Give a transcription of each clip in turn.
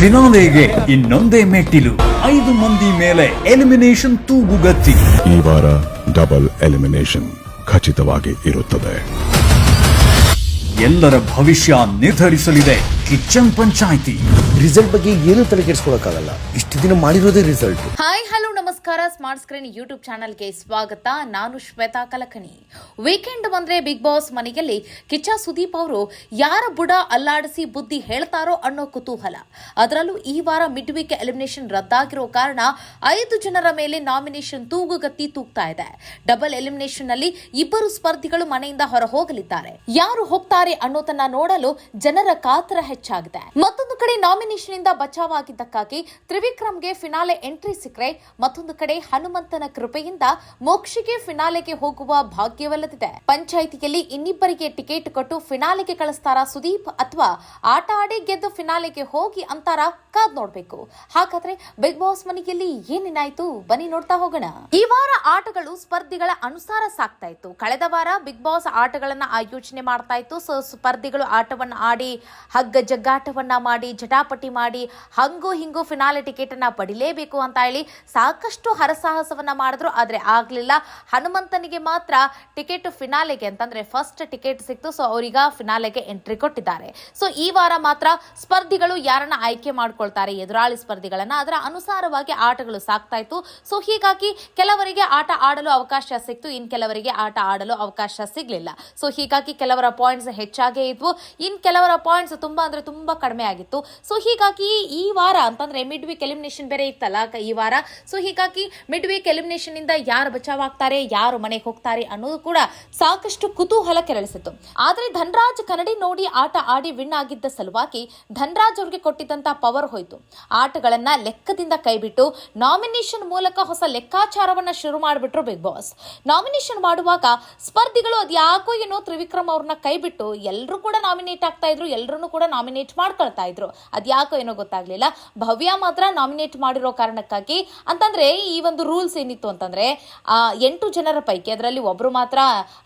ಫಿನಾಲೆಗೆ ಇನ್ನೊಂದೇ ಮೆಟ್ಟಿಲು. ಐದು ಮಂದಿ ಮೇಲೆ ಎಲಿಮಿನೇಷನ್ ತೂಗುಗತ್ತಿ ಈ ವಾರ ಡಬಲ್ ಎಲಿಮಿನೇಷನ್ ಖಚಿತವಾಗಿ ಇರುತ್ತದೆ. ಎಲ್ಲರ ಭವಿಷ್ಯ ನಿರ್ಧರಿಸಲಿದೆ. ಕಿಚನ್ ಪಂಚಾಯಿತಿ. ರಿಸಲ್ಟ್ ಬಗ್ಗೆ ಏನು ತಲೆ ಕೆಡಿಸ್ಕೊಳಕಾಗಲ್ಲ ಇಷ್ಟು ದಿನ ಮಾಡಿರೋದೇ ರಿಸಲ್ಟ್ ಹಾಯ್ ಹಲೋ ನಮಸ್ಕಾರ. ಸ್ಮಾರ್ಟ್ ಸ್ಕ್ರೀನ್ ಯೂಟ್ಯೂಬ್ ಚಾನಲ್ಗೆ ಸ್ವಾಗತ. ನಾನು ಶ್ವೇತಾ ಕಲಕನಿ. ವೀಕೆಂಡ್ ಬಂದ್ರೆ ಬಿಗ್ ಬಾಸ್ ಮನೆಯಲ್ಲಿ ಕಿಚ್ಚ ಸುದೀಪ್ ಅವರು ಯಾರ ಬುಡ ಅಲ್ಲಾಡಿಸಿ ಬುದ್ಧಿ ಹೇಳ್ತಾರೋ ಅನ್ನೋ ಕುತೂಹಲ. ಅದರಲ್ಲೂ ಈ ವಾರ ಮಿಡ್ ವೀಕ್ ಎಲಿಮಿನೇಷನ್ ರದ್ದಾಗಿರೋ ಕಾರಣ ಐದು ಜನರ ಮೇಲೆ ನಾಮಿನೇಷನ್ ತೂಗುಗತ್ತಿ ತೂಗ್ತಾ ಇದೆ. ಡಬಲ್ ಎಲಿಮಿನೇಷನ್ನಲ್ಲಿ ಇಬ್ಬರು ಸ್ಪರ್ಧಿಗಳು ಮನೆಯಿಂದ ಹೊರ ಹೋಗಲಿದ್ದಾರೆ. ಯಾರು ಹೋಗ್ತಾರೆ ಅನ್ನೋದನ್ನ ನೋಡಲು ಜನರ ಕಾತರ ಹೆಚ್ಚಾಗಿದೆ. ಮತ್ತೊಂದು ಕಡೆ ನಾಮಿನೇಷನ್ ಇಂದ ಬಚಾವಾಗಿದ್ದಕ್ಕಾಗಿ ತ್ರಿವಿಕ್ರಮ್ಗೆ ಫಿನಾಲೆ ಎಂಟ್ರಿ ಸಿಕ್ಕರೆ ಮತ್ತೊಂದು ಕಡೆ ಹನುಮಂತನ ಕೃಪೆಯಿಂದ ಮೋಕ್ಷಿಗೆ ಫಿನಾಲೆಗೆ ಹೋಗುವ ಭಾಗ್ಯವಲ್ಲದಿದೆ. ಪಂಚಾಯಿತಿಯಲ್ಲಿ ಇನ್ನಿಬ್ಬರಿಗೆ ಟಿಕೆಟ್ ಕೊಟ್ಟು ಫಿನಾಲೆಗೆ ಕಳಿಸ್ತಾರ ಸುದೀಪ್ ಅಥವಾ ಆಟ ಆಡಿ ಗೆದ್ದು ಫಿನಾಲೆಗೆ ಹೋಗಿ ಅಂತಾರ ಕಾದ್ ನೋಡ್ಬೇಕು. ಹಾಗಾದ್ರೆ ಬಿಗ್ ಬಾಸ್ ಮನೆಯಲ್ಲಿ ಏನೇನಾಯ್ತು ಬನ್ನಿ ನೋಡ್ತಾ ಹೋಗೋಣ. ಈ ವಾರ ಆಟಗಳು ಸ್ಪರ್ಧಿಗಳ ಅನುಸಾರ ಸಾಗ್ತಾ ಇತ್ತು. ಕಳೆದ ವಾರ ಬಿಗ್ ಬಾಸ್ ಆಟಗಳನ್ನ ಆಯೋಜನೆ ಮಾಡ್ತಾ ಇತ್ತು. ಸ್ಪರ್ಧಿಗಳು ಆಟವನ್ನ ಆಡಿ ಹಗ್ಗ ಜಗ್ಗಾಟವನ್ನ ಮಾಡಿ, ಜಟಾಪಟಿ ಮಾಡಿ, ಹಂಗು ಹಿಂಗು ಫಿನಾಲೆ ಟಿಕೆಟ್ ಅನ್ನ ಪಡಿಲೇಬೇಕು ಅಂತ ಹೇಳಿ ಸಾಕಷ್ಟು ಹರಸಾಹಸವನ್ನ ಮಾಡಿದ್ರು. ಆದ್ರೆ ಆಗ್ಲಿಲ್ಲ. ಹನುಮಂತನಿಗೆ ಮಾತ್ರ ಟಿಕೆಟ್ ಫಿನಾಲೆಗೆ ಅಂತಂದ್ರೆ ಫಸ್ಟ್ ಟಿಕೆಟ್ ಸಿಕ್ತು. ಸೊ ಅವರೀಗ ಫಿನಾಲೆಗೆ ಎಂಟ್ರಿ ಕೊಟ್ಟಿದ್ದಾರೆ. ಸೊ ಈ ವಾರ ಮಾತ್ರ ಸ್ಪರ್ಧಿಗಳು ಯಾರನ್ನ ಆಯ್ಕೆ ಮಾಡ್ಕೊಳ್ತಾರೆ, ಎದುರಾಳಿ ಸ್ಪರ್ಧಿಗಳನ್ನ. ಅದರ ಅನುಸಾರವಾಗಿ ಆಟಗಳು ಸಾಕ್ತಾ ಇತ್ತು. ಸೊ ಹೀಗಾಗಿ ಕೆಲವರಿಗೆ ಆಟ ಆಡಲು ಅವಕಾಶ ಸಿಕ್ತು. ಇನ್ ಕೆಲವರಿಗೆ ಆಟ ಆಡಲು ಅವಕಾಶ ಸಿಗ್ಲಿಲ್ಲ. ಸೊ ಹೀಗಾಗಿ ಕೆಲವರ ಪಾಯಿಂಟ್ಸ್ ಹೆಚ್ಚಾಗೇ ಇದ್ವು. ಇನ್ ಕೆಲವರ ಪಾಯಿಂಟ್ಸ್ ತುಂಬಾ ಅಂದ್ರೆ ತುಂಬಾ ಕಡಿಮೆ ಆಗಿತ್ತು. ಸೊ ಹೀಗಾಗಿ ಈ ವಾರ ಅಂತಂದ್ರೆ ಮಿಡ್ ವೀಕ್ ಎಲಿಮಿನೇಷನ್ ಬೇರೆ ಇತ್ತಲ್ಲ ಈ ವಾರ. ಸೊ ಹೀಗಾಗಿ ಮಿಡ್ ವೀಕ್ ಎಲಿಮಿನೇಷನ್ ಇಂದ ಯಾರು ಬಚಾವಾಗ್ತಾರೆ, ಯಾರು ಮನೆಗೆ ಹೋಗ್ತಾರೆ ಅನ್ನೋದು ಕೂಡ ಸಾಕಷ್ಟು ಕುತೂಹಲ ಕೆರಳಿಸಿತ್ತು. ಆದರೆ ಧನ್ರಾಜ್ ಕನ್ನಡಿ ನೋಡಿ ಆಟ ಆಡಿ ವಿನ್ ಆಗಿದ್ದ ಸಲುವಾಗಿ ಧನ್ರಾಜ್ ಅವ್ರಿಗೆ ಕೊಟ್ಟಿದ್ದಂತ ಪವರ್ ಹೋಯ್ತು. ಆಟಗಳನ್ನ ಲೆಕ್ಕದಿಂದ ಕೈಬಿಟ್ಟು ನಾಮಿನೇಷನ್ ಮೂಲಕ ಹೊಸ ಲೆಕ್ಕಾಚಾರವನ್ನ ಶುರು ಮಾಡಿಬಿಟ್ರು ಬಿಗ್ ಬಾಸ್ ನಾಮಿನೇಷನ್ ಮಾಡುವಾಗ ಸ್ಪರ್ಧಿಗಳು ಅದ್ಯಾಕೋ ಏನೋ ತ್ರಿವಿಕ್ರಮ್ ಅವ್ರನ್ನ ಕೈಬಿಟ್ಟು ಎಲ್ಲರೂ ಕೂಡ ನಾಮಿನೇಟ್ ಆಗ್ತಾ ಇದ್ರು ಎಲ್ಲರೂ ಕೂಡ ನಾಮಿನೇಟ್ ಮಾಡ್ಕೊಳ್ತಾ ಇದ್ರು. ಅದ್ಯಾಕೋ ಏನೋ ಗೊತ್ತಾಗ್ಲಿಲ್ಲ. ಭವ್ಯ ಮಾತ್ರ ನಾಮಿನೇಟ್ ಮಾಡಿರೋ ಕಾರಣಕ್ಕಾಗಿ ಅಂತಂದ್ರೆ ಈ ಒಂದು ರೂಲ್ಸ್ ಏನಿತ್ತು ಅಂತಂದ್ರೆ ಎಂಟು ಜನರ ಪೈಕಿ ಅದರಲ್ಲಿ ಒಬ್ರು ಮಾತ್ರ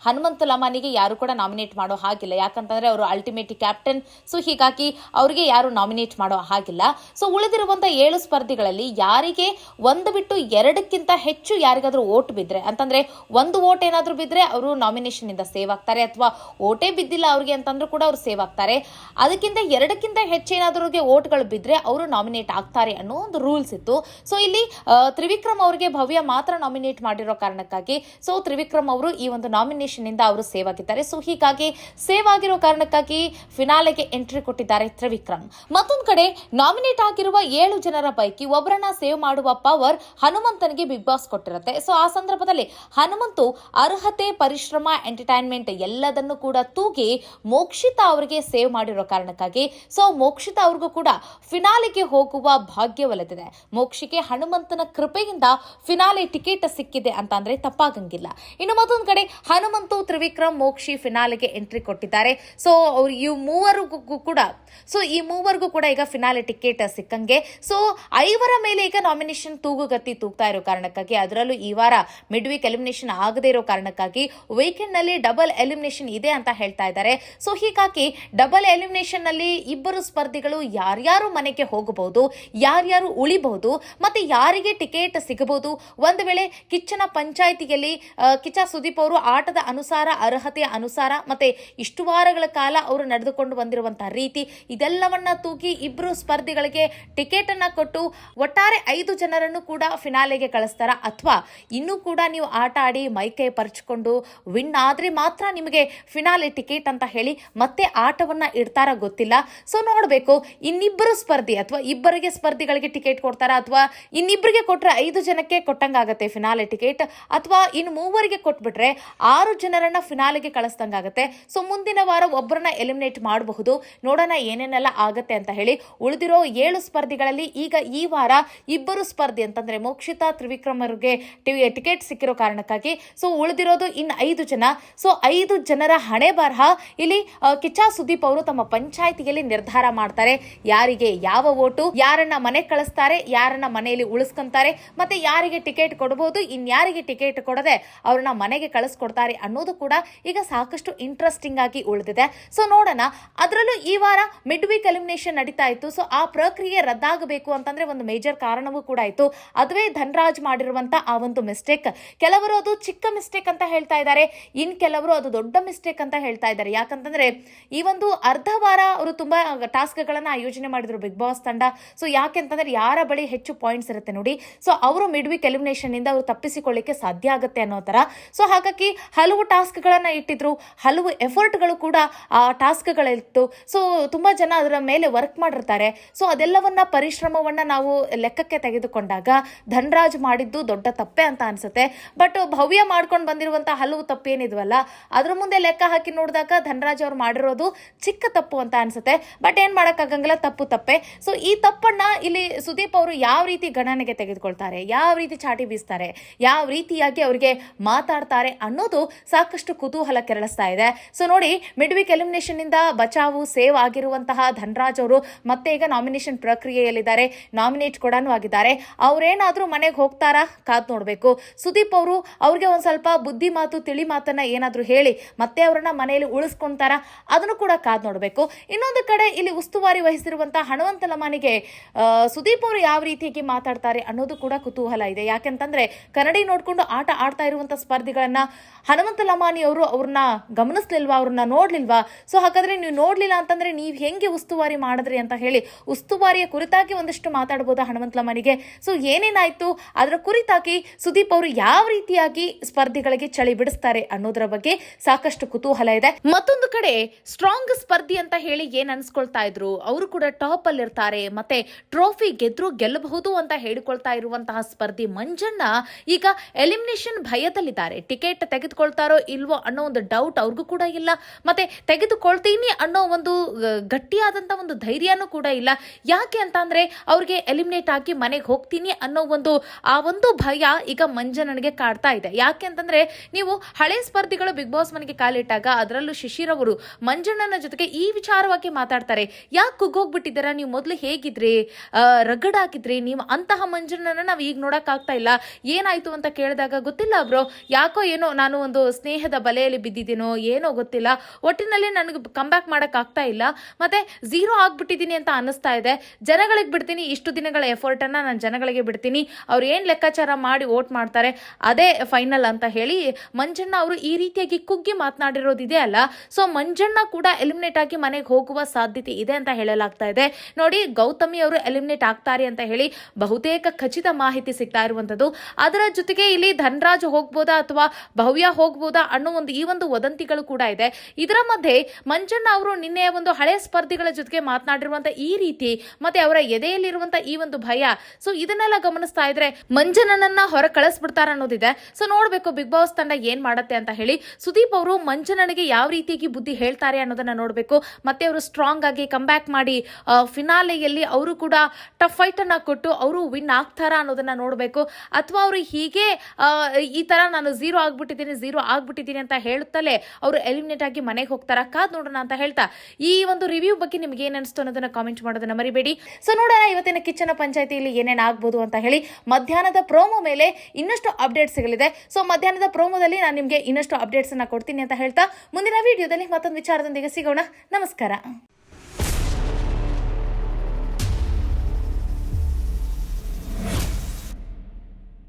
ಹನುಮಂತ ಲಮಾನಿಗೆ ಯಾರು ಕೂಡ ನಾಮಿನೇಟ್ ಮಾಡೋ ಹಾಗಿಲ್ಲ. ಯಾಕಂತಂದ್ರೆ ಅವರು ಅಲ್ಟಿಮೇಟ್ ಕ್ಯಾಪ್ಟನ್ ಸೊ ಹೀಗಾಗಿ ಅವರಿಗೆ ಯಾರು ನಾಮಿನೇಟ್ ಮಾಡೋ ಹಾಗಿಲ್ಲ. ಸೊ ಉಳಿದಿರುವಂತ ಏಳು ಸ್ಪರ್ಧಿಗಳಲ್ಲಿ ಯಾರಿಗೆ ಒಂದು ಬಿಟ್ಟು ಎರಡಕ್ಕಿಂತ ಹೆಚ್ಚು ಯಾರಿಗಾದ್ರೂ ಓಟ್ ಬಿದ್ರೆ, ಅಂತಂದ್ರೆ ಒಂದು ಓಟ್ ಏನಾದರೂ ಬಿದ್ರೆ ಅವರು ನಾಮಿನೇಷನ್ ಇಂದ ಸೇವ್ ಆಗ್ತಾರೆ, ಅಥವಾ ಓಟೇ ಬಿದ್ದಿಲ್ಲ ಅವ್ರಿಗೆ ಅಂತಂದ್ರೂ ಕೂಡ ಅವ್ರು ಸೇವ್ ಆಗ್ತಾರೆ. ಅದಕ್ಕಿಂತ ಎರಡಕ್ಕಿಂತ ಹೆಚ್ಚೇನಾದ್ರಿಗೆ ಓಟ್ಗಳು ಬಿದ್ರೆ ಅವರು ನಾಮಿನೇಟ್ ಆಗ್ತಾರೆ ಅನ್ನೋ ಒಂದು ರೂಲ್ಸ್ ಇತ್ತು. ಸೊ ಇಲ್ಲಿ ತ್ರಿವಿಕ್ರಮ್ ಅವರಿಗೆ ಭವ್ಯ ಮಾತ್ರ ನಾಮಿನೇಟ್ ಮಾಡಿರೋ ಕಾರಣಕ್ಕಾಗಿ ಸೊ ತ್ರಿವಿಕ್ರಮ್ ಅವರು ಈ ಒಂದು ನಾಮಿನೇಷನ್ ಇಂದ ಅವರು ಸೇವ್ ಆಗಿದ್ದಾರೆ. ಸೊ ಹೀಗಾಗಿ ಸೇವ್ ಆಗಿರೋ ಕಾರಣಕ್ಕಾಗಿ ಫಿನಾಲೆಗೆ ಎಂಟ್ರಿ ಕೊಟ್ಟಿದ್ದಾರೆ ತ್ರಿವಿಕ್ರಮ್. ಮತ್ತೊಂದು ಕಡೆ, ನಾಮಿನೇಟ್ ಆಗಿರುವ ಏಳು ಜನರ ಪೈಕಿ ಒಬ್ಬರನ್ನ ಸೇವ್ ಮಾಡುವ ಪವರ್ ಹನುಮಂತನಿಗೆ ಬಿಗ್ ಬಾಸ್ ಕೊಟ್ಟಿರುತ್ತೆ. ಸೊ ಆ ಸಂದರ್ಭದಲ್ಲಿ ಹನುಮಂತು ಅರ್ಹತೆ, ಪರಿಶ್ರಮ ಎಂಟರ್ಟೈನ್ಮೆಂಟ್ ಎಲ್ಲದನ್ನು ಕೂಡ ತೂಗಿ ಮೋಕ್ಷಿತಾ ಅವರಿಗೆ ಸೇವ್ ಮಾಡಿರೋ ಕಾರಣಕ್ಕಾಗಿ ಸೊ ಮೋಕ್ಷಿತ ಅವ್ರಿಗೂ ಕೂಡ ಫಿನಾಲಿಗೆ ಹೋಗುವ ಭಾಗ್ಯ ಒಲಿದಿದೆ ಮೋಕ್ಷಿಗೆ ಹನುಮಂತನ ಕೃಪೆಯಿಂದ ಫಿನಾಲೆ ಟಿಕೆಟ್ ಸಿಕ್ಕಿದೆ ಅಂತ ಅಂದ್ರೆ ತಪ್ಪಾಗಂಗಿಲ್ಲ. ಇನ್ನು ಮತ್ತೊಂದು ಕಡೆ ಹನುಮಂತು, ತ್ರಿವಿಕ್ರಮ್, ಮೋಕ್ಷಿ ಫಿನಾಲೆಗೆ ಎಂಟ್ರಿ ಕೊಟ್ಟಿದ್ದಾರೆ. ಸೊ ಅವ್ರು ಈ ಮೂವರಿಗೂ ಕೂಡ ಸೊ ಈ ಮೂವರಿಗೂ ಕೂಡ ಈಗ ಫಿನಾಲೆ ಟಿಕೆಟ್ ಸಿಕ್ಕಂಗೆ. ಸೊ ಐವರ ಮೇಲೆ ಈಗ ನಾಮಿನೇಷನ್ ತೂಗುಗತ್ತಿ ತೂಗ್ತಾ ಇರೋ ಕಾರಣಕ್ಕಾಗಿ, ಅದರಲ್ಲೂ ಈ ವಾರ ಮಿಡ್ ವೀಕ್ ಎಲಿಮಿನೇಷನ್ ಆಗದೇ ಇರೋ ಕಾರಣಕ್ಕಾಗಿ ವೀಕೆಂಡ್ನಲ್ಲಿ ಡಬಲ್ ಎಲಿಮಿನೇಷನ್ ಇದೆ ಅಂತ ಹೇಳ್ತಾ ಇದ್ದಾರೆ. ಸೊ ಹೀಗಾಗಿ ಡಬಲ್ ಎಲಿಮಿನೇಷನ್ನಲ್ಲಿ ಇಬ್ಬರು ಸ್ಪರ್ಧಿಗಳು ಯಾರ್ಯಾರು ಮನೆಗೆ ಹೋಗಬಹುದು, ಯಾರ್ಯಾರು ಉಳಿಬಹುದು, ಮತ್ತೆ ಯಾರಿಗೆ ಟಿಕೆಟ್ ಸಿಗಬಹುದು? ಒಂದು ವೇಳೆ ಕಿಚ್ಚನ ಪಂಚಾಯಿತಿಯಲ್ಲಿ ಕಿಚ್ಚ ಸುದೀಪ್ ಅವರು ಆಟದ ಅನುಸಾರ, ಅರ್ಹತೆಯ ಅನುಸಾರ, ಮತ್ತೆ ಇಷ್ಟು ವಾರಗಳ ಕಾಲ ಅವರು ನಡೆದುಕೊಂಡು ಬಂದಿರುವಂತಹ ರೀತಿ, ಇದೆಲ್ಲವನ್ನ ತೂಗಿ ಇಬ್ಬರು ಸ್ಪರ್ಧಿಗಳಿಗೆ ಟಿಕೆಟ್ ಅನ್ನ ಕೊಟ್ಟು ಒಟ್ಟಾರೆ ಐದು ಜನರನ್ನು ಕೂಡ ಫಿನಾಲೆಗೆ ಕಳಿಸ್ತಾರ? ಅಥವಾ ಇನ್ನೂ ಕೂಡ ನೀವು ಆಟ ಆಡಿ ಮೈಕೈ ಪರಚಿಕೊಂಡು ವಿನ್ ಆದರೆ ಮಾತ್ರ ನಿಮಗೆ ಫಿನಾಲೆ ಟಿಕೆಟ್ ಅಂತ ಹೇಳಿ ಮತ್ತೆ ಆಟವನ್ನ ಇಡ್ತಾರ ಗೊತ್ತಿಲ್ಲ. ಸೊ ನೋಡಬೇಕು, ಇನ್ನಿಬ್ಬರು ಸ್ಪರ್ಧಿ ಅಥವಾ ಇಬ್ಬರಿಗೆ ಸ್ಪರ್ಧಿಗಳಿಗೆ ಟಿಕೆಟ್ ಕೊಡ್ತಾರಾ ಅಥವಾ ಇನ್ನಿಬ್ಬರಿಗೆ ಕೊಟ್ಟರೆ ಐದು ಜನಕ್ಕೆ ಕೊಟ್ಟಂಗಾಗತ್ತೆ ಫಿನಾಲೆ ಟಿಕೆಟ್ ಅಥವಾ ಇನ್ನು ಮೂವರಿಗೆ ಕೊಟ್ಬಿಟ್ರೆ ಆರು ಜನರನ್ನ ಫಿನಾಲೆಗೆ ಕಳಿಸ್ದಂಗಾಗತ್ತೆ. ಸೊ ಮುಂದಿನ ವಾರ ಒಬ್ಬರನ್ನ ಎಲಿಮಿನೇಟ್ ಮಾಡಬಹುದು. ನೋಡೋಣ ಏನೇನೆಲ್ಲ ಆಗತ್ತೆ ಅಂತ ಹೇಳಿ. ಉಳಿದಿರೋ ಏಳು ಸ್ಪರ್ಧಿಗಳಲ್ಲಿ ಈಗ ಈ ವಾರ ಇಬ್ಬರು ಸ್ಪರ್ಧಿ ಅಂತಂದ್ರೆ ಮೋಕ್ಷಿತಾ ತ್ರಿವಿಕ್ರಮ್ ಅವ್ರಿಗೆ ಟಿಕೆಟ್ ಸಿಕ್ಕಿರೋ ಕಾರಣಕ್ಕಾಗಿ. ಸೊ ಉಳಿದಿರೋದು ಇನ್ನು ಐದು ಜನ. ಸೊ ಐದು ಜನರ ಹಣೆ ಬರಹ ಇಲ್ಲಿ ಕಿಚ್ಚಾ ಸುದೀಪ್ ಅವರು ತಮ್ಮ ಪಂಚಾಯಿತಿಯಲ್ಲಿ ನಿರ್ಧಾರ ಮಾಡ್ತಾರೆ. ಯಾರಿಗೆ ಯಾವ ಓಟು, ಯಾರನ್ನ ಮನೆ ಕಳಿಸ್ತಾರೆ, ಯಾರನ್ನ ಮನೆಯಲ್ಲಿ ಉಳಿಸ್ಕೊಂತಾರೆ, ಮತ್ತೆ ಯಾರಿಗೆ ಟಿಕೆಟ್ ಕೊಡಬಹುದು ಇನ್ಯಾರಿಗೆ ಟಿಕೆಟ್ ಕೊಡದೆ ಅವ್ರನ್ನ ಮನೆಗೆ ಕಳಿಸ್ಕೊಡ್ತಾರೆ ಅನ್ನೋದು ಕೂಡ ಈಗ ಸಾಕಷ್ಟು ಇಂಟ್ರೆಸ್ಟಿಂಗ್ ಆಗಿ ಉಳಿದಿದೆ. ಸೊ ನೋಡೋಣ. ಅದರಲ್ಲೂ ಈ ವಾರ ಮಿಡ್ ವೀಕ್ ಎಲಿಮಿನೇಷನ್ ನಡೀತಾ ಇತ್ತು. ಸೊ ಆ ಪ್ರಕ್ರಿಯೆ ರದ್ದಾಗಬೇಕು ಅಂತಂದ್ರೆ ಒಂದು ಮೇಜರ್ ಕಾರಣವೂ ಕೂಡ ಇತ್ತು. ಅದುವೇ ಧನ್ರಾಜ್ ಮಾಡಿರುವಂತ ಆ ಒಂದು ಮಿಸ್ಟೇಕ್ ಕೆಲವರು ಅದು ಚಿಕ್ಕ ಮಿಸ್ಟೇಕ್ ಅಂತ ಹೇಳ್ತಾ ಇದ್ದಾರೆ. ಇನ್ ಕೆಲವರು ಅದು ದೊಡ್ಡ ಮಿಸ್ಟೇಕ್ ಅಂತ ಹೇಳ್ತಾ ಇದ್ದಾರೆ. ಯಾಕಂತಂದ್ರೆ ಈ ಒಂದು ಅರ್ಧ ವಾರ ಅವರು ತುಂಬಾ ಟಾಸ್ಕ್ ಗಳನ್ನ ಆಯೋಜನೆ ಮಾಡಿದ್ರು ಬಿಗ್ ಬಾಸ್ ತಂಡ. ಸೊ ಯಾಕೆಂತಂದ್ರೆ ಯಾರ ಬಳಿ ಹೆಚ್ಚು ಪಾಯಿಂಟ್ಸ್ ಇರುತ್ತೆ ನೋಡಿ. ಸೊ ಅವರು ಮಿಡ್ ವೀಕ್ ಎಲಿಮಿನೇಷನ್ ಇಂದ ಅವರು ತಪ್ಪಿಸಿಕೊಳ್ಳಿಕ್ಕೆ ಸಾಧ್ಯ ಆಗುತ್ತೆ ಅನ್ನೋ ತರ ಸೊ ಹಾಗಾಗಿ ಹಲವು ಟಾಸ್ಕ್ ಗಳನ್ನ ಇಟ್ಟಿದ್ರು. ಹಲವು ಎಫರ್ಟ್ಗಳು ಕೂಡ ಆ ಟಾಸ್ಕ್ ಗಳಿತ್ತು ಸೊ ತುಂಬಾ ಜನ ಅದರ ಮೇಲೆ ವರ್ಕ್ ಮಾಡಿರ್ತಾರೆ. ಸೊ ಅದೆಲ್ಲವನ್ನ ಪರಿಶ್ರಮವನ್ನ ನಾವು ಲೆಕ್ಕಕ್ಕೆ ತೆಗೆದುಕೊಂಡಾಗ ಧನ್ರಾಜ್ ಮಾಡಿದ್ದು ದೊಡ್ಡ ತಪ್ಪೆ ಅಂತ ಅನ್ಸುತ್ತೆ. ಬಟ್ ಭವ್ಯ ಮಾಡ್ಕೊಂಡು ಬಂದಿರುವಂತಹ ಹಲವು ತಪ್ಪೇನಿದ್ವಲ್ಲ, ಅದ್ರ ಮುಂದೆ ಲೆಕ್ಕ ಹಾಕಿ ನೋಡಿದಾಗ ಧನ್ರಾಜ್ ಅವ್ರು ಮಾಡಿರೋದು ಚಿಕ್ಕ ತಪ್ಪು ಅಂತ ಅನ್ಸುತ್ತೆ. ಬಟ್ ಏನ್ ಮಾಡಕ್ಕಾಗಂಗಿಲ್ಲ ತಪ್ಪು ತಪ್ಪೆ. ಸೊ ಈ ತಪ್ಪನ್ನ ಇಲ್ಲಿ ಸುದೀಪ್ ಅವರು ಯಾವ ರೀತಿ ಗಣನೆಗೆ ತೆಗೆದುಕೊಳ್ತಾರೆ, ಯಾವ ರೀತಿ ಚಾಟಿ ಬೀಸ್ತಾರೆ, ಯಾವ ರೀತಿಯಾಗಿ ಅವರಿಗೆ ಮಾತಾಡ್ತಾರೆ ಅನ್ನೋದು ಸಾಕಷ್ಟು ಕುತೂಹಲ ಕೆರಳಿಸ್ತಾ ಇದೆ. ಸೊ ನೋಡಿ ಮಿಡ್ ವೀಕ್ ಎಲಿಮಿನೇಷನ್ ಇಂದ ಬಚಾವು, ಸೇವ್ ಆಗಿರುವಂತಹ ಧನರಾಜ್ ಅವರು ಮತ್ತೆ ಈಗ ನಾಮಿನೇಷನ್ ಪ್ರಕ್ರಿಯೆಯಲ್ಲಿದ್ದಾರೆ. ನಾಮಿನೇಟ್ ಕೂಡ ಆಗಿದ್ದಾರೆ. ಅವ್ರೇನಾದ್ರೂ ಮನೆಗೆ ಹೋಗ್ತಾರಾ? ಕಾದ್ ನೋಡ್ಬೇಕು. ಸುದೀಪ್ ಅವರು ಅವ್ರಿಗೆ ಒಂದ್ ಸ್ವಲ್ಪ ಬುದ್ಧಿ ಮಾತು, ತಿಳಿ ಮಾತನ್ನ ಏನಾದ್ರೂ ಹೇಳಿ ಮತ್ತೆ ಅವರನ್ನ ಮನೆಯಲ್ಲಿ ಉಳಿಸ್ಕೊಂತಾರ? ಅದನ್ನು ಕೂಡ ಕಾದ್ ನೋಡ್ಬೇಕು. ಇನ್ನೊಂದು ಕಡೆ ಇಲ್ಲಿ ಉಸ್ತುವಾರಿ ವಹಿಸಿರುವಂತಹ ಹಣವಂತ ಲಮಾನಿಗೆ ಸುದೀಪ್ ಅವರು ಯಾವ ರೀತಿಯಾಗಿ ಮಾತಾಡ್ತಾರೆ ಅನ್ನೋದು ಕೂಡ ಕುತೂಹಲ ಇದೆ. ಯಾಕೆಂತಂದ್ರೆ ಕನ್ನಡಿ ನೋಡ್ಕೊಂಡು ಆಟ ಆಡ್ತಾ ಇರುವಂತ ಸ್ಪರ್ಧಿಗಳನ್ನ ಹನುಮಂತ ಲಮಾನಿ ಅವರು ಅವ್ರನ್ನ ಗಮನಿಸ್ಲಿಲ್ವಾ, ಅವ್ರನ್ನ ನೋಡ್ಲಿಲ್ವಾ? ಸೊ ಹಾಗಾದ್ರೆ ನೀವು ನೋಡ್ಲಿಲ್ಲ ಅಂತಂದ್ರೆ ನೀವು ಹೆಂಗೆ ಉಸ್ತುವಾರಿ ಮಾಡಿದ್ರಿ ಅಂತ ಹೇಳಿ ಉಸ್ತುವಾರಿಯ ಕುರಿತಾಗಿ ಒಂದಿಷ್ಟು ಮಾತಾಡಬಹುದು ಹನುಮಂತ ಲಮಾನಿಗೆ? ಸೊ ಏನೇನಾಯ್ತು? ಅದರ ಕುರಿತಾಗಿ ಸುದೀಪ್ ಅವರು ಯಾವ ರೀತಿಯಾಗಿ ಸ್ಪರ್ಧಿಗಳಿಗೆ ಚಳಿ ಬಿಡಿಸ್ತಾರೆ ಅನ್ನೋದರ ಬಗ್ಗೆ ಸಾಕಷ್ಟು ಕುತೂಹಲ ಇದೆ. ಮತ್ತೊಂದು ಕಡೆ ಸ್ಟ್ರಾಂಗ್ ಸ್ಪರ್ಧಿ ಅಂತ ಹೇಳಿ ಏನ್ ಅನ್ಸ್ಕೊಳ್ತಾ ಇದ್ರು, ಅವರು ಕೂಡ ಟಾಪ್ ಅಲ್ಲಿ ಇರ್ತಾರೆ, ಮತ್ತೆ ಟ್ರೋಫಿ ಗೆದ್ರು ಗೆಲ್ಲಬಹುದು ಅಂತ ಹೇಳಿಕೊಳ್ತಾ ಇರುವಂತಹ ಸ್ಪರ್ಧಿ ಮಂಜಣ್ಣ ಈಗ ಎಲಿಮಿನೇಷನ್ ಭಯದಲ್ಲಿದ್ದಾರೆ. ಟಿಕೆಟ್ ತೆಗೆದುಕೊಳ್ತಾರೋ ಇಲ್ವೋ ಅನ್ನೋ ಒಂದು ಡೌಟ್ ಅವ್ರಿಗೂ ಕೂಡ ಇಲ್ಲ. ಮತ್ತೆ ತೆಗೆದುಕೊಳ್ತೀನಿ ಅನ್ನೋ ಒಂದು ಗಟ್ಟಿಯಾದಂತ ಒಂದು ಧೈರ್ಯನೂ ಕೂಡ ಇಲ್ಲ. ಯಾಕೆ ಅಂತ ಅಂದ್ರೆ ಅವ್ರಿಗೆ ಎಲಿಮಿನೇಟ್ ಆಗಿ ಮನೆಗೆ ಹೋಗ್ತೀನಿ ಅನ್ನೋ ಒಂದು, ಆ ಒಂದು ಭಯ ಈಗ ಮಂಜಣ್ಣನಿಗೆ ಕಾಡ್ತಾ ಇದೆ. ಯಾಕೆ ಅಂತಂದ್ರೆ ನೀವು ಹಳೆ ಸ್ಪರ್ಧಿಗಳು ಬಿಗ್ ಬಾಸ್ ಮನೆಗೆ ಕಾಲಿಟ್ಟಾಗ ಅದರಲ್ಲೂ ಶಿಶಿರ್ ಅವರು ಮಂಜಣ್ಣನ ಜೊತೆಗೆ ಈ ವಿಚಾರವಾಗಿ ಮಾತಾಡ್ತಾರೆ. ಯಾಕೆ ಕುಗ್ಗೋಗ್ಬಿಟ್ಟಿದ್ದೀರಾ? ನೀವು ಮೊದಲು ಹೇಗಿದ್ರಿ? ರಗಡ್ ಹಾಕಿದ್ರಿ. ನೀವು ಅಂತಹ ಮಂಜಣ್ಣನ ನಾವು ಈಗ ನೋಡೋಕ್ಕಾಗ್ತಾ ಇಲ್ಲ. ಏನಾಯ್ತು ಅಂತ ಕೇಳಿದಾಗ ಗೊತ್ತಿಲ್ಲ ಬ್ರೋ. ಯಾಕೋ ಏನೋ ನಾನು ಒಂದು ಸ್ನೇಹದ ಬಲೆಯಲ್ಲಿ ಬಿದ್ದಿದ್ದೀನೋ, ಏನೋ ಗೊತ್ತಿಲ್ಲ. ಒಟ್ಟಿನಲ್ಲಿ ನನಗೆ ಕಂಬ್ಯಾಕ್ ಮಾಡೋಕ್ಕಾಗ್ತಾ ಇಲ್ಲ. ಮತ್ತೆ ಝೀರೋ ಆಗ್ಬಿಟ್ಟಿದ್ದೀನಿ ಅಂತ ಅನಿಸ್ತಾ ಇದೆ. ಜನಗಳಿಗೆ ಬಿಡ್ತೀನಿ. ಇಷ್ಟು ದಿನಗಳ ಎಫರ್ಟ್ ಅನ್ನ ನಾನು ಜನಗಳಿಗೆ ಬಿಡ್ತೀನಿ. ಅವ್ರು ಏನು ಲೆಕ್ಕಾಚಾರ ಮಾಡಿ ವೋಟ್ ಮಾಡ್ತಾರೆ, ಅದೇ ಫೈನಲ್ ಅಂತ ಹೇಳಿ ಮಂಜಣ್ಣ ಅವರು ಈ ರೀತಿಯಾಗಿ ಕುಗ್ಗಿ ಮಾತನಾಡಿರೋದಿದೆ ಅಲ್ಲ. ಸೊ ಮಂಜಣ್ಣ ಕೂಡ ಎಲಿಮಿನೇಟ್ ಆಗಿ ಮನೆಗೆ ಹೋಗುವ ಸಾಧ್ಯತೆ ಇದೆ ಅಂತ ಹೇಳಲಾಗ್ತಾ ಇದೆ. ನೋಡಿ, ಗೌತಮಿ ಅವರು ಎಲಿಮಿನೇಟ್ ಆಗ್ತಾರೆ ಅಂತ ಹೇಳಿ ಬಹುತೇಕ ಖಚಿತ ಮಾಹಿತಿ ಸಿಗ್ತಾ ಇರುವಂತದ್ದು ಅದರ ಜೊತೆಗೆ ಇಲ್ಲಿ ಧನ್ರಾಜ್ ಹೋಗ್ಬೋದಾ ಅಥವಾ ಭವ್ಯ ಹೋಗ್ಬೋದಾ ಅನ್ನೋ ಒಂದು ಈ ಒಂದು ವದಂತಿಗಳು ಕೂಡ ಇದೆ. ಇದರ ಮಧ್ಯೆ ಮಂಜಣ್ಣ ಅವರು ನಿನ್ನೆ ಒಂದು ಹಳೆ ಸ್ಪರ್ಧಿಗಳ ಜೊತೆಗೆ ಮಾತನಾಡಿರುವಂತ ಈ ರೀತಿ ಮತ್ತೆ ಅವರ ಎದೆಯಲ್ಲಿರುವಂತಹ ಈ ಒಂದು ಭಯ. ಸೊ ಇದನ್ನೆಲ್ಲ ಗಮನಿಸ್ತಾ ಇದ್ರೆ ಮಂಜನನ್ನ ಹೊರ ಕಳಿಸ್ಬಿಡ್ತಾರ ಅನ್ನೋದಿದೆ. ಸೊ ನೋಡ್ಬೇಕು ಬಿಗ್ ಬಾಸ್ ತಂಡ ಏನ್ ಮಾಡತ್ತೆ ಅಂತ ಹೇಳಿ. ಸುದೀಪ್ ಅವರು ಮಂಜನನಿಗೆ ಯಾವ ರೀತಿಯಾಗಿ ಬುದ್ಧಿ ಹೇಳ್ತಾರೆ ಅನ್ನೋದನ್ನ ನೋಡ್ಬೇಕು. ಮತ್ತೆ ಅವರು ಸ್ಟ್ರಾಂಗ್ ಆಗಿ ಕಂಬ್ಯಾಕ್ ಮಾಡಿ ಫಿನಾಲೆಯಲ್ಲಿ ಅವರು ಕೂಡ ಟಫ್ ಫೈಟ್ ಅನ್ನ ಕೊಟ್ಟು ಅವರು ವಿನ್ ಆಗ್ತಾರಾ ಅನ್ನೋದನ್ನ ನೋಡಬೇಕು. ಅಥವಾ ಅವರು ಹೀಗೆ ಈ ತರ ನಾನು ಝೀರೋ ಆಗ್ಬಿಟ್ಟಿದ್ದೀನಿ ಝೀರೋ ಆಗ್ಬಿಟ್ಟಿದ್ದೀನಿ ಅಂತ ಹೇಳುತ್ತಲೇ ಅವರು ಎಲಿಮಿನೇಟ್ ಆಗಿ ಮನೆಗೆ ಹೋಗ್ತಾರ? ಕಾದ್ ನೋಡೋಣ ಅಂತ ಹೇಳ್ತಾ. ಈ ಒಂದು ರಿವ್ಯೂ ಬಗ್ಗೆ ನಿಮ್ಗೆ ಏನ್ ಅನಿಸ್ತು ಅನ್ನೋದನ್ನ ಕಾಮೆಂಟ್ ಮಾಡೋದನ್ನ ಮರಿಬೇಡಿ. ಸೊ ನೋಡೋಣ ಇವತ್ತಿನ ಕಿಚ್ಚನ ಪಂಚಾಯತಿಯಲ್ಲಿ ಏನೇನು ಆಗ್ಬೋದು ಅಂತ ಹೇಳಿ ಮಧ್ಯಾಹ್ನದ ಪ್ರೋಮೋ ಮೇಲೆ ಇನ್ನಷ್ಟು ಅಪ್ಡೇಟ್ ಸಿಗಲಿದೆ. ಸೊ ಮಧ್ಯಾಹ್ನದ ಪ್ರೋಮೋದಲ್ಲಿ ನಾನು ನಿಮಗೆ ಇನ್ನಷ್ಟು ಅಪ್ಡೇಟ್ಸ್ ಅನ್ನ ಕೊಡ್ತೀನಿ ಅಂತ ಹೇಳ್ತಾ. ಮುಂದಿನ ವಿಡಿಯೋದಲ್ಲಿ ಮತ್ತೊಂದು ವಿಚಾರದೊಂದಿಗೆ ಸಿಗೋಣ. ನಮಸ್ಕಾರ.